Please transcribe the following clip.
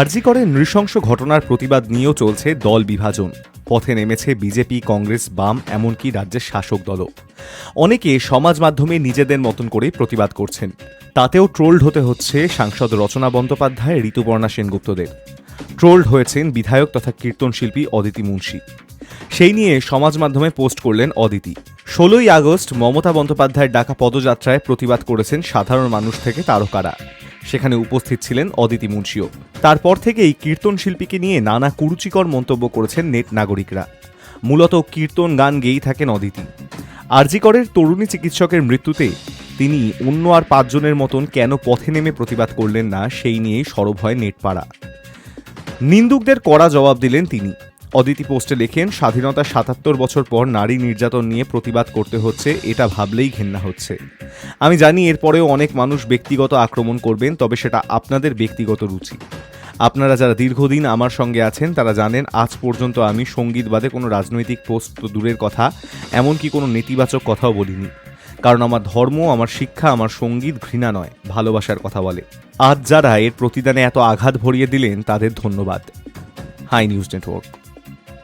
আরজি করে নৃশংস ঘটনার প্রতিবাদ নিয়েও চলছে দল বিভাজন। পথে নেমেছে বিজেপি, কংগ্রেস, বাম, এমনকি রাজ্যের শাসক দলও। অনেকে সমাজ মাধ্যমে নিজেদের মতন করে প্রতিবাদ করছেন। তাতেও ট্রোলড হতে হচ্ছে সাংসদ রচনা বন্দ্যোপাধ্যায়, ঋতুপর্ণা সেনগুপ্তদের। ট্রোলড হয়েছেন বিধায়ক তথা কীর্তনশিল্পী অদিতি মুন্সি। সেই নিয়ে সমাজ মাধ্যমে পোস্ট করলেন অদিতি। ষোলোই আগস্ট মমতা বন্দ্যোপাধ্যায়ের ডাকা পদযাত্রায় প্রতিবাদ করেছেন সাধারণ মানুষ থেকে তারকারা। সেখানে উপস্থিত ছিলেন অদিতি মুন্সিও। তারপর থেকেই কীর্তন শিল্পীকে নিয়ে নানা কুরুচিকর মন্তব্য করেছেন নেট নাগরিকরা। মূলত কীর্তন গান গেয়েই থাকেন অদিতি। আরজিকরের তরুণী চিকিৎসকের মৃত্যুতে তিনি অন্য আর পাঁচজনের মতন কেন পথে নেমে প্রতিবাদ করলেন না, সেই নিয়েই সরব হয় নেটপাড়া। নিন্দুকদের কড়া জবাব দিলেন তিনি। অদিতি পোস্টে লেখেন, স্বাধীনতার সাতাত্তর বছর পর নারী নির্যাতন নিয়ে প্রতিবাদ করতে হচ্ছে, এটা ভাবলেই ঘেন্না হচ্ছে। আমি জানি এরপরেও অনেক মানুষ ব্যক্তিগত আক্রমণ করবেন, তবে সেটা আপনাদের ব্যক্তিগত রুচি। আপনারা যারা দীর্ঘদিন আমার সঙ্গে আছেন, তারা জানেন, আজ পর্যন্ত আমি সংগীত বাদে কোনো রাজনৈতিক পোস্ট তো দূরের কথা, এমনকি কোনো নেতিবাচক কথাও বলিনি। কারণ আমার ধর্ম, আমার শিক্ষা, আমার সংগীত ঘৃণা নয়, ভালোবাসার কথা বলে। আজ যারা এর প্রতিদানে এত আঘাত ভরিয়ে দিলেন, তাদের ধন্যবাদ। Hi news network.